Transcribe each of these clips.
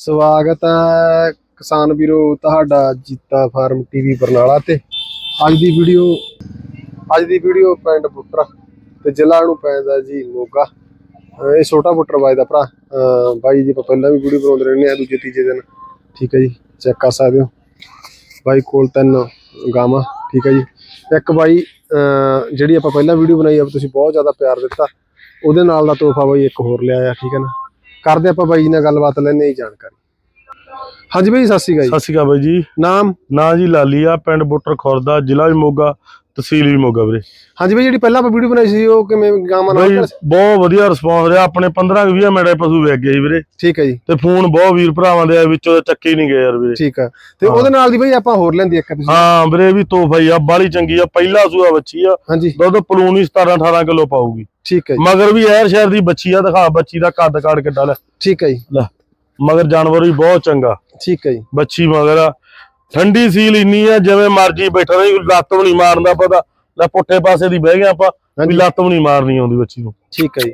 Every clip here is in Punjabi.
ਸਵਾਗਤ ਹੈ ਕਿਸਾਨ ਵੀਰੋ, ਤੁਹਾਡਾ ਜੀਤਾ ਫਾਰਮ ਟੀਵੀ ਬਰਨਾਲਾ ਤੇ। ਅੱਜ ਦੀ ਵੀਡੀਓ, ਅੱਜ ਦੀ ਵੀਡੀਓ ਪਿੰਡ ਬੁੱਟਰ ਤੇ ਜ਼ਿਲ੍ਹਾ ਨੂੰ ਪੈਂਦਾ ਜੀ ਮੋਗਾ। ਇਹ ਛੋਟਾ ਬੁੱਟਰ ਬਾਈ ਦਾ ਭਰਾ। ਬਾਈ ਜੀ ਆਪਾਂ ਪਹਿਲਾਂ ਵੀ ਵੀਡੀਓ ਬਣਾਉਂਦੇ ਰਹਿੰਦੇ ਆ ਦੂਜੇ, ਤੀਜੇ ਦਿਨ। ਠੀਕ ਹੈ ਜੀ, ਚੈੱਕ ਕਰ ਸਕਦੇ ਹੋ। ਬਾਈ ਕੋਲ ਤਿੰਨ ਗਾਵਾਂ, ਠੀਕ ਹੈ ਜੀ। ਇੱਕ ਬਾਈ, ਅਹ ਜਿਹੜੀ ਆਪਾਂ ਪਹਿਲਾਂ ਵੀਡੀਓ ਬਣਾਈ ਆ, ਤੁਸੀਂ ਬਹੁਤ ਜ਼ਿਆਦਾ ਪਿਆਰ ਦਿੱਤਾ। ਉਹਦੇ ਨਾਲ ਦਾ ਤੋਹਫਾ ਬਾਈ ਇੱਕ ਹੋਰ ਲਿਆ ਆ, ਠੀਕ ਹੈ ਨਾ। ਕਰਦੇ ਆਪਾਂ ਬਾਈ ਜੀ ਨਾਲ ਗੱਲਬਾਤ ਲੈਣੇ ਹੀ ਜਾਣਕਾਰੀ। ਹਾਂਜੀ ਬਾਈ ਸਤਿ ਸ਼੍ਰੀ ਅਕਾਲ ਜੀ। ਸਤਿ ਸ਼੍ਰੀ ਅਕਾਲ ਬਾਈ ਜੀ। ਨਾਮ? ਨਾਂ ਜੀ ਲਾਲੀ ਆ ਪਿੰਡ ਬੁੱਟਰ ਖੁਰਦਾ ਜ਼ਿਲ੍ਹਾ ਵੀ ਮੋਗਾ ਤਹਿਸੀਲ ਵੀ ਮੋਗਾ ਵੀਰੇ। ਹਾਂਜੀ ਬਾਈ ਜਿਹੜੀ ਪਹਿਲਾਂ ਆਪਾਂ ਵੀਡੀਓ ਬਣਾਈ ਸੀ ਉਹ ਕਿਵੇਂ ਗਾਵਾਂ ਨਾਲ ਬਹੁਤ ਵਧੀਆ ਰਿਸਪੌਂਸ ਰਿਹਾ। ਆਪਣੇ 15 ਕੁ 20 ਮਿੰਟ ਪਸ਼ੂ ਵੇਚ ਗਏ ਜੀ ਵੀਰੇ। ਠੀਕ ਹੈ ਜੀ। ਤੇ ਫੋਨ ਬਹੁਤ ਵੀਰ ਭਰਾਵਾਂ ਦੇ ਵਿੱਚੋਂ ਚੱਕੇ ਨਹੀਂ ਗਏ ਯਾਰ ਵੀਰੇ। ਠੀਕ ਆ। ਤੇ। ਉਹਦੇ ਨਾਲ ਦੀ ਬਾਈ ਆਪਾਂ ਹੋਰ ਲੈਂਦੀ ਇੱਕ ਤੁਸੀਂ ਹਾਂ ਵੀਰੇ ਵੀ ਤੋਹਫਾ ਹੀ ਆ ਬਾਲੀ ਚੰਗੀ ਆ ਪਹਿਲਾ ਸੂਆ ਬੱਚੀ ਆ। ਦੁੱਧ ਪਲੂਣੀ 17 18 ਕਿਲੋ ਪਾਊਗੀ। ਠੀਕ ਹੈ ਜੀ। ਮਗਰ ਵੀ ਐਰ ਸ਼ਹਿਰ ਦੀ ਬੱਚੀ ਆ ਦਿਖਾ ਬੱਚੀ ਦਾ ਕੱਦ ਕਾੜ ਕਿੱਡਾ ਲੈ। ਠੀਕ ਹੈ ਜੀ। ਲੈ। ਮਗਰ ਜਾਨਵਰ ਵੀ ਬਹੁਤ ਚੰਗਾ। ਠੀਕ ਹੈ ਜੀ। ਬੱਚੀ ਮਗਰ ਆ। ਠੰਡੀ ਸੀਲ ਇੰਨੀ ਆ ਜਿਵੇਂ ਮਰਜ਼ੀ ਬੈਠਾ ਰਹੀ ਲੱਤ ਵੀ ਨਹੀਂ ਮਾਰਦਾ ਪਤਾ ਲੈ ਪੁੱਠੇ ਪਾਸੇ ਦੀ ਬਹਿ ਗਿਆ ਆਪਾਂ ਵੀ ਲੱਤ ਵੀ ਨਹੀਂ ਮਾਰਨੀ ਆਉਂਦੀ ਬੱਚੀ ਨੂੰ। ਠੀਕ ਹੈ ਜੀ।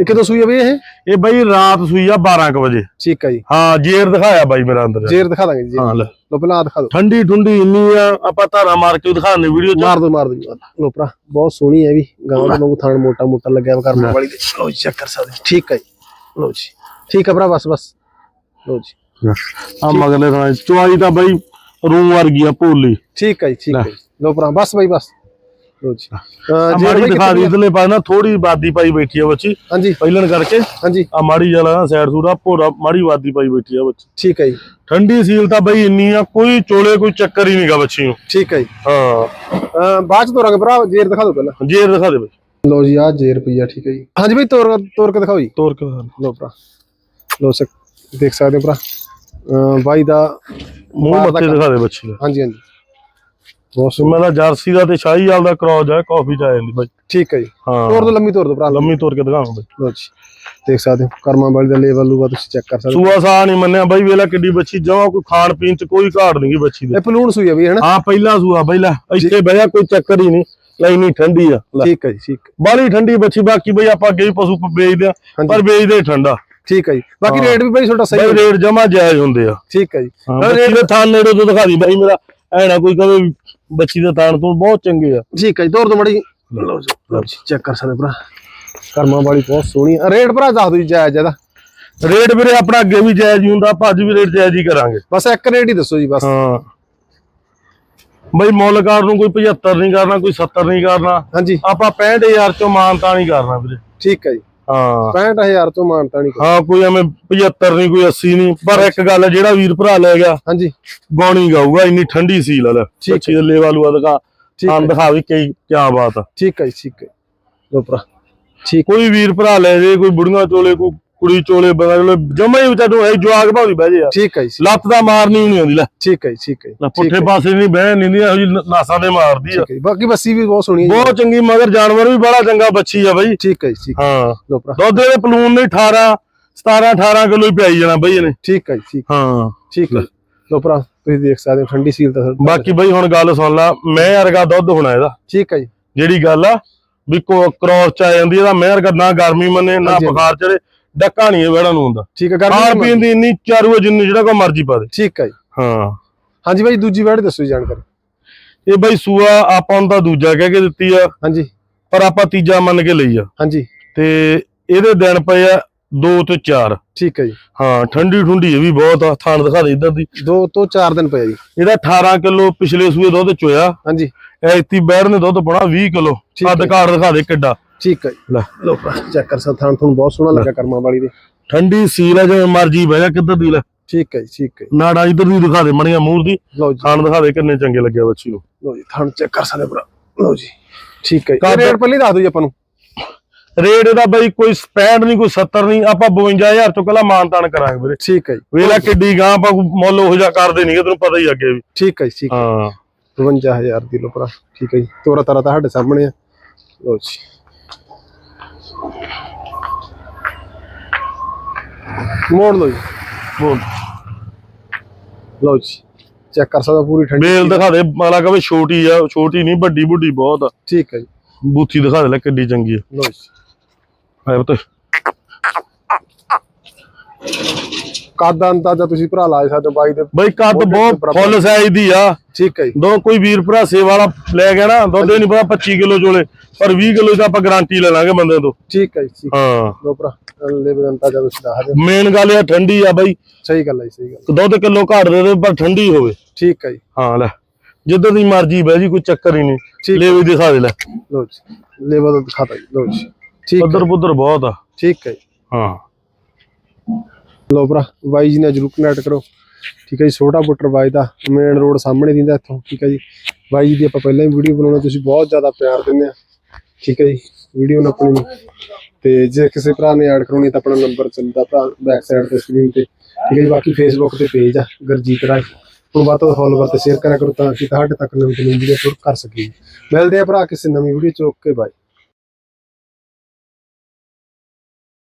ਇਹ ਕਿਦੋਂ ਸੂਈ ਆ ਬਈ ਇਹ? ਇਹ ਬਈ ਰਾਤ ਸੂਈ ਆ 12 ਕੁ ਵਜੇ। ਠੀਕ ਹੈ ਜੀ। ਹਾਂ ਜੇਰ ਦਿਖਾਇਆ ਬਾਈ ਮੇਰਾ ਅੰਦਰ। ਜੇਰ ਦਿਖਾ ਦਾਂਗੇ ਜੀ ਹਾਂ ਲੈ। ਲੋ ਪਹਿਲਾਂ ਦਿਖਾ ਦਿਓ। ਠੰਡੀ ਠੁੰਡੀ ਇੰਨੀ ਆ ਆਪਾਂ ਧਾਰਾ ਮਾਰ ਕੇ ਦਿਖਾਣੇ ਵੀਡੀਓ ਚ। ਮਾਰ ਦੋ ਮਾਰ ਦੋ ਲੋ ਭਰਾ ਬਹੁਤ ਸੋਹਣੀ ਹੈ ਵੀ। ਗਾਂ ਦੇ ਵਾਂਗੂ ਥਾਣ ਮੋਟਾ ਮੋਟਾ ਲੱਗਿਆ ਕਰਮ ਵਾਲੀ। ਦੇ ਲੋ ਚੈੱਕ ਕਰ ਸਕਦੇ। ਠੀਕ ਹੈ ਜੀ। ਲੋ ਜੀ। ਠੀਕ ਹੈ ਭਰਾ ਬਸ ਬਸ। ਲੋ ਜੀ। ਆ ਮਗਲੇ ਥਾਂ ਚੁਆਈ ਤਾਂ ਬਈ ਰੂਮ ਵਰਗੀ ਆ ਭੋਲੀ। ਠੀਕ ਹੈ ਜੀ ਠੀਕ ਹੈ ਜੀ। ਲੋ ਭਰਾ ਬਸ ਬਾਈ ਬਸ। ਲੋ ਜੀ। ਆ ਅਹ, ਜੇਰ ਮਾੜੀ ਬਾਈ ਦਿਖਾ ਕਿੱਥੇ ਦੀ ਆ? ਇਧਰਲੇ ਪਾਸੇ ਨਾ ਥੋੜੀ ਬਾਦੀ ਪਾਈ ਬੈਠੀ ਆ ਬੱਚੀ ਹਾਂਜੀ। ਪਹਿਲਣ ਕਰਕੇ। ਹਾਂਜੀ। ਆ ਮਾੜੀ ਜਲਾ ਸਾਈਡ ਸੂਰਾ ਭੋਰਾ ਮਾੜੀ ਬਾਦੀ ਪਾਈ ਬੈਠੀ ਆ ਬੱਚੀ ਠੀਕ ਹੈ ਜੀ। ਠੰਡੀ ਸੀਲ ਤਾਂ ਬਈ ਇੰਨੀ ਆ ਕੋਈ ਚੋਲੇ ਕੋਈ ਚੱਕਰ ਹੀ ਨਹੀਂਗਾ ਬੱਚੀ ਨੂੰ ਠੀਕ ਹੈ ਜੀ। ਹਾਂ। ਬਾਅਦ ਚ ਤੋਰਾਂਗੇ ਭਰਾ ਜੇਰ ਦਿਖਾ ਦਿਓ ਪਹਿਲਾਂ। ਜੇਰ ਦਿਖਾ ਦੇ ਬਈ। ਲੋ ਜੀ ਆ ਜੇਰ ਪਈ ਆ ਠੀਕ ਹੈ ਜੀ। ਹਾਂਜੀ ਬਈ ਤੋਰ ਤੋਰ ਕੇ ਦਿਖਾਓ ਜੀ। ਤੋਰ ਕੇ ਦਿਖਾ ਦੇ। ਲੋ ਭਰਾ। ਲੋ ਸਕ ਦੇਖ ਸਕਦੇ ਹੋ ਭਰਾ। ਬਾਈ ਦਾ ਮੂੰਹ ਦਾ ਮੱਥੇ ਦਿਖਾ ਦੇ ਬੱਚੀ ਦਾ ਹਾਂਜੀ ਹਾਂਜੀ। ਬਹੁਤ ਸੋਹਣਾ। ਤਾਂ ਜਰਸੀ ਦਾ ਤੇ ਸ਼ਾਹੀ ਵਾਲ ਦਾ ਕ੍ਰੋਸ ਆ ਕਾਫੀ ਚ ਆ ਜਾਂਦੀ ਬਾਈ। ਠੀਕ ਹੈ ਜੀ। ਤੋਰ ਹਾਂ ਦੋ ਲੰਮੀ ਤੋਰ ਦੋ ਭਰਾ। ਲੰਮੀ ਤੋਰ ਕੇ ਦਿਖਾਵਾਂ ਬਾਈ। ਲੋ ਜੀ। ਦੇਖ ਸਕਦੇ ਹੋ ਕਰਮਾਂ ਵਾਲੀ ਦਾ ਲੈਵਲ ਲੂਗਾ ਤੁਸੀਂ ਚੈੱਕ ਕਰ ਸਕਦੇ ਹੋ। ਸੂਆ ਸਾਹ ਨਹੀਂ ਮੰਨਿਆ ਬਾਈ ਵੇਲਾ ਕਿੱਡੀ ਬੱਚੀ ਜਮਾ ਕੋਈ ਖਾਣ ਪੀਣ ਚ ਕੋਈ ਘਾੜ ਨਹੀਂ ਗੀ ਬੱਚੀ ਦੇ। ਇਹ ਪਲੂਣ ਸੂਈ ਆ ਵੀ ਹਨਾ? ਹਾਂ ਪਹਿਲਾ ਸੂਆ ਬਾਈ ਲੈ ਇੱਥੇ ਬਹਿਆ ਕੋਈ ਚੱਕਰ ਹੀ ਨਹੀਂ ਲੈ ਇੰਨੀ ਠੰਡੀ ਆ। ਠੀਕ ਹੈ ਜੀ ਠੀਕ ਹੈ। ਬਾਲੀ ਠੰਡੀ ਬੱਚੀ ਬਾਕੀ ਬਈ ਆਪਾਂ ਅੱਗੇ ਵੀ ਪਸ਼ੂ ਵੇਚਦੇ ਆ। ਪਰ ਵੇਚਦੇ ਠੰਡਾ। ਠੀਕ ਹੈ ਜੀ। ਬਾਕੀ। ਰੇਟ ਵੀ ਬਾਈ ਤੁਹਾਡਾ ਸਹੀ ਬਈ ਰੇਟ ਜਮਾ ਜਾਇਜ਼ ਹੁੰਦੇ ਆ। ਠੀਕ ਹੈ ਜੀ। ਬੱਚੀ ਦੇ ਥਾਨ ਨੇੜੇ ਤੋਂ ਦਿਖਾ ਦੀ ਬਾਈ ਮੇਰਾ ਐ ਨਾ ਕੋਈ ਵੀ ਬੱਚੀ ਦੇ ਥਾਨ ਤੋਂ ਬਹੁਤ ਚੰਗੇ ਆ। ਠੀਕ ਹੈ ਜੀ ਤੋਰ ਦੋ ਮੜੀ ਲਓ ਜੀ ਚੈੱਕ ਕਰ ਸਕਦੇ ਭਰਾ। ਕਰਮਾਂ ਵਾਲੀ ਬਹੁਤ ਸੋਹਣੀ ਆ। ਰੇਟ ਭਰਾ ਦੱਸ ਦਿਓ ਜੀ ਜਾਇਜ਼ ਇਹਦਾ। ਰੇਟ ਵੀਰੇ ਆਪਣਾ ਅੱਗੇ ਵੀ ਜਾਇਜ਼ ਹੀ ਹੁੰਦਾ ਆਪਾਂ ਅੱਜ ਵੀ ਰੇਟ ਜਾਇਜ਼ ਹੀ ਕਰਾਂਗੇ। ਬਸ ਇੱਕ ਰੇਟ ਹੀ ਦੱਸੋ ਜੀ ਬਸ। ਹਾਂ। ਬਈ ਮੁੱਲਕਾਰ ਨੂੰ ਕੋਈ 75 ਨਹੀਂ ਕਰਨਾ ਕੋਈ 70 ਨਹੀਂ ਕਰਨਾ। ਹਾਂਜੀ। ਆਪਾਂ 65000 ਚੋਂ ਮਾਨਤਾ ਨਹੀਂ ਕਰਨਾ ਵੀਰੇ। ਠੀਕ ਹੈ ਜੀ। ਹਾਂ। 65000 ਤੋਂ ਮਾਨਤਾ ਨਹੀਂ ਹਾਂ ਕੋਈ ਐਵੇਂ 75 ਨਹੀਂ ਕੋਈ 80 ਨਹੀਂ। ਪਰ ਇੱਕ ਗੱਲ ਜਿਹੜਾ ਵੀਰ ਭਰਾ ਲੈ ਗਿਆ ਹਾਂਜੀ। ਗਾਉਣੀ ਗਾਊਗਾ ਇੰਨੀ ਠੰਡੀ ਸੀਲ ਆ ਲੈ। ਠੀਕ ਬੱਚੀ ਦੇ ਲੂਆ ਦਿਖਾ ਵੀ ਕੀ ਕੀ ਬਾਤ ਆ। ਠੀਕ ਹੈ ਠੀਕ ਹੈ ਲੋ ਭਰਾ। ਠੀਕ। ਕੋਈ ਵੀਰ ਭਰਾ ਲੈ ਜੇ ਕੋਈ ਬੁੜੀਆਂ ਚੋਲੇ ਕੋਈ ਕੁੜੀ ਚੋਲੇ ਬਗਾ ਚੋਲੇ ਜਮਾ ਹੀ ਵਿਚਾਰੂ ਹੈ ਜਵਾਗ ਭਾਉਦੀ ਬਹਿ ਜੇ ਯਾਰ ਠੀਕ ਹੈ ਜੀ ਲੱਤ ਦਾ ਮਾਰਨੀ ਨਹੀਂ ਆਉਂਦੀ ਲੈ। ਠੀਕ ਹੈ ਜੀ ਠੀਕ ਹੈ ਠੀਕ ਪੁੱਠੇ ਪਾਸੇ ਨਹੀਂ ਬਹਿ ਨਹੀਂ ਇਹੋ ਜੀ ਨਾਸਾਂ ਦੇ ਮਾਰਦੀ ਆ। ਠੀਕ ਹੈ ਜੀ। ਬਾਕੀ ਬੱਸੀ ਵੀ ਬਹੁਤ ਸੋਹਣੀ ਹੈ। ਬਹੁਤ ਚੰਗੀ ਮਗਰ ਜਾਨਵਰ ਵੀ ਬੜਾ ਚੰਗਾ ਬੱਚੀ ਆ ਬਈ। ਠੀਕ ਹੈ ਜੀ ਹਾਂ। ਦੁੱਧ ਦੇ ਪਲੂਨ ਨੇ 18 17 18 ਕਿਲੋ ਹੀ ਪਿਆਈ ਜਾਣਾ ਬਈ ਇਹਨੇ। ਠੀਕ ਹੈ ਜੀ ਠੀਕ। ਹਾਂ। ਠੀਕ ਹੈ। ਲੋ ਭਰਾ ਤੁਸੀਂ ਦੇਖ ਸਕਦੇ ਹੋ ਠੰਡੀ ਸੀਲ ਤਾਂ ਬਾਕੀ ਬਈ ਹੁਣ ਗੱਲ ਸੁਣ ਲਾ ਮੈਂ ਵਰਗਾ ਦੁੱਧ ਹੋਣਾ ਇਹਦਾ। ਠੀਕ ਹੈ ਜੀ। ਜਿਹੜੀ ਗੱਲ ਆ ਵੀ ਕ੍ਰੋਸ ਚ ਆ ਜਾਂਦੀ ਇਹਦਾ ਮੈਂ ਵਰਗਾ ਨਾ ਗਰਮੀ ਮੰਨੇ ਨਾ। ਬੁਖਾਰ ਚੜੇ ਡੱਕਾ ਨਹੀਂ ਇਹ ਵੇੜਾ ਨੂੰ ਹੁੰਦਾ। ਠੀਕ ਹੈ ਖਾਣ ਗਰਮੀ ਪੀਣ ਦੀ ਇੰਨੀ ਚਾਰੂ ਜਿੰਨੀ ਜਿਹੜਾ ਕੋ ਮਰਜ਼ੀ ਪਾ ਦੇ। ਠੀਕ ਹੈ ਜੀ। ਹਾਂ। ਹਾਂਜੀ ਬਾਈ ਦੂਜੀ ਵੈੜ ਦੱਸੋ ਜੀ ਜਾਣਕਾਰੀ। ਇਹ ਬਈ ਸੂਆ ਆਪਾਂ ਨੂੰ ਤਾਂ ਦੂਜਾ ਕਹਿ ਕੇ ਦਿੱਤੀ ਆ ਹਾਂਜੀ। ਪਰ ਆਪਾਂ ਤੀਜਾ ਮੰਨ ਕੇ ਲਈ ਆ। ਹਾਂਜੀ। ਤੇ ਇਹਦੇ ਦਿਨ ਪਏ ਆ 2 ਤੇ 4 ਠੀਕ ਹੈ ਜੀ। ਹਾਂ ਠੰਡੀ ਠੁੰਡੀ ਇਹ ਵੀ ਬਹੁਤ ਆ ਥਾਣ ਦਿਖਾ ਦੇ ਇਧਰ ਦੀ। ਦੋ ਤੋਂ ਚਾਰ ਦਿਨ ਪਏ ਜੀ। ਇਹਦਾ 18 ਕਿਲੋ ਪਿਛਲੇ ਸੂਏ ਦੁੱਧ ਚੋਇਆ। ਹਾਂਜੀ। ਐਤੀ ਬੈੜ ਨੇ ਦੁੱਧ ਪਾਉਣਾ 20 ਕਿਲੋ। ਠੀਕ ਦਿਖਾ ਦੇ ਕਿੱਡਾ। ਠੀਕ ਹੈ ਜੀ। ਲੈ। ਲੋ ਭਰਾ ਚੈੱਕ ਕਰ ਸਕਦੇ ਥਾਂ ਤੁਹਾਨੂੰ ਬਹੁਤ ਸੋਹਣਾ ਲੱਗਾ ਕਰਮਾਂ ਵਾਲੀ ਦੇ। ਠੰਡੀ ਸੀਲ ਆ ਜਿਵੇਂ ਮਰਜ਼ੀ ਬਹਿ ਜਾ ਕਿੱਧਰ ਦੀ ਲੈ। ਠੀਕ ਹੈ ਜੀ ਠੀਕ ਹੈ ਜੀ। ਨਾੜਾ ਇਧਰ ਦੀ ਦਿਖਾ ਦੇ ਮਣੀਆਂ ਮੂਰ ਦੀ। ਲਓ ਜੀ। ਥਾਣ ਦਿਖਾ ਦੇ ਕਿੰਨੇ ਚੰਗੇ ਲੱਗੇ ਬੱਚੀ ਨੂੰ। ਲਓ ਜੀ ਥਾਂ ਚੈੱਕ ਕਰ ਸਕਦੇ ਭਰਾ। ਲਓ ਜੀ ਠੀਕ ਹੈ ਜੀ। ਕੱਦ- ਰੇਟ ਪਹਿਲੇ ਦੱਸ ਦਿਓ ਜੀ ਆਪਾਂ ਨੂੰ। ਰੇਟ ਇਹਦਾ ਬਈ ਕੋਈ 65 ਨਹੀਂ ਕੋਈ 70 ਨਹੀਂ ਆਪਾਂ 52000 ਤੋਂ ਪਹਿਲਾਂ ਮਾਨਤਾਨ ਕਰਾਂਗੇ ਵੀਰੇ। ਠੀਕ ਹੈ ਜੀ। ਵੇਲਾ ਕਿੱਡੀ ਗਾਂ ਆਪਾਂ ਕੋਈ ਮੁੱਲ ਉਹ ਜਿਹਾ ਕਰਦੇ ਨਹੀਂ ਤੈਨੂੰ ਪਤਾ ਹੀ ਅੱਗੇ ਵੀ। ਠੀਕ ਹੈ ਜੀ ਠੀਕ ਹੈ। ਹਾਂ 52000 ਦੀ ਲੋ ਭਰਾ। ਠੀਕ ਹੈ ਜੀ ਤੋਰਾ ਤਾਰਾ ਤੁਹਾਡੇ ਸਾਹਮਣੇ ਆ। ਲਓ ਜੀ। ਮੋੜ ਲਓ ਜੀ। ਬੋਲ ਲਓ। ਜੀ। ਚੈੱਕ ਕਰ ਸਕਦਾ ਪੂਰੀ ਠੰਡੀ ਬੇਲ ਦਿਖਾ ਦੇ ਮਾਲਾ ਕਹੇ ਛੋਟੀ ਆ ਛੋਟੀ ਨਹੀਂ ਵੱਡੀ ਬੁੱਢੀ ਬਹੁਤ ਆ। ਠੀਕ ਹੈ ਜੀ। ਬੂਥੀ ਦਿਖਾ ਦੇ ਲੈ ਕਿੱਡੀ ਚੰਗੀ ਆ। ਲਓ ਜੀ। ਹੈ ਪੁੱਤ। ਕੱਦ ਦਾ ਅੰਦਾਜ਼ਾ ਤੁਸੀਂ ਭਰਾ ਲਾ ਸਕਦੇ ਹੋ ਬਾਈ ਦੇ ਬਈ ਕੱਦ ਬਹੁਤ। ਫੁੱਲ ਸਾਈਜ਼ ਦੀ ਆ। ਠੀਕ ਹੈ ਜੀ। ਦੋ ਕੋਈ ਵੀਰ ਭਰਾ ਸੇ ਵਾਲਾ ਲੈ ਗਿਆ ਨਾ ਦੁੱਧ ਨਹੀਂ ਪਤਾ 25 ਕਿਲੋ ਚੋਲੇ ਪਰ 20 ਕਿਲੋ ਦਾ ਆਪਾਂ ਗਾਰੰਟੀ ਲੈ ਲਾਂਗੇ ਬੰਦੇ ਤੋਂ। ਠੀਕ ਹੈ ਜੀ ਹਾਂ। ਲੋ ਭਰਾ ਲੈ ਅੰਦਾਜ਼ਾ ਤੁਸੀਂ ਦੱਸ ਦਿਓ। ਮੇਨ ਗੱਲ ਇਹ ਠੰਡੀ ਆ ਬਈ। ਸਹੀ ਗੱਲ ਹੈ ਸਹੀ ਗੱਲ ਦੁੱਧ ਕਿਲੋ ਘੱਟ ਦੇ ਦੇ ਪਰ ਠੰਡੀ ਹੋਵੇ। ਠੀਕ ਹੈ ਜੀ। ਹਾਂ ਲੈ। ਜਿੱਦਾਂ ਦੀ ਮਰਜ਼ੀ ਬਹਿ ਜੀ ਕੋਈ ਚੱਕਰ ਹੀ ਨਹੀਂ। ਠੀਕ ਲੈ ਵੀ ਦਿਖਾ ਦੇ ਲੈ। ਲੋ ਜੀ ਲੇਵਲ ਦਿਖਾਤਾ ਜੀ ਲੋ ਜੀ। ਠੀਕ ਉਧਰ ਪੁੱਧਰ ਬਹੁਤ ਆ। ਠੀਕ ਹੈ ਜੀ। ਹਾਂ। ਲੋ ਭਰਾ ਬਾਈ ਜੀ ਨਾਲ ਜਰੂਰ ਕਨੈਕਟ ਕਰੋ। ਠੀਕ ਹੈ ਜੀ, ਛੋਟਾ ਬੁੱਟਰ ਬਾਈ ਦਾ ਮੇਨ ਰੋਡ ਸਾਹਮਣੇ ਦਿੰਦਾ ਇੱਥੋਂ, ਠੀਕ ਹੈ ਜੀ। ਬਾਈ ਜੀ ਦੀ ਆਪਾਂ ਪਹਿਲਾਂ ਹੀ ਵੀਡੀਓ ਬਣਾਉਣਾ, ਤੁਸੀਂ ਬਹੁਤ ਜ਼ਿਆਦਾ ਪਿਆਰ ਦਿੰਦੇ ਆ। ਠੀਕ ਹੈ ਜੀ ਵੀਡੀਓ ਨੂੰ ਆਪਣੀ। ਨੂੰ ਤੇ ਜੇ ਕਿਸੇ ਭਰਾ ਨੇ ਐਡ ਕਰਾਉਣੀ ਤਾਂ ਆਪਣਾ ਨੰਬਰ ਚੱਲਦਾ ਭਰਾ ਬੈਕ ਸਾਈਡ ਤੇ ਸਕਰੀਨ ਤੇ। ਠੀਕ ਹੈ ਜੀ, ਬਾਕੀ ਫੇਸਬੁੱਕ ਤੇ ਪੇਜ ਆ, ਗੁਰਜੀਤ ਰਾਜ। ਹੁਣ ਵੱਧ ਤੋਂ ਫੋਲੋਵਰ ਤੇ ਸ਼ੇਅਰ ਕਰਿਆ ਕਰੋ ਤਾਂ ਕਿ ਤੁਹਾਡੇ ਤੱਕ ਨਵੀਂ ਨਵੀਂ ਵੀਡੀਓ ਸ਼ੁਰੂ ਕਰ ਸਕੀਏ। ਮਿਲਦੇ ਆ ਭਰਾ ਕਿਸੇ ਨਵੀਂ ਵੀਡੀਓ ਚ, ਓਕੇ ਬਾਈ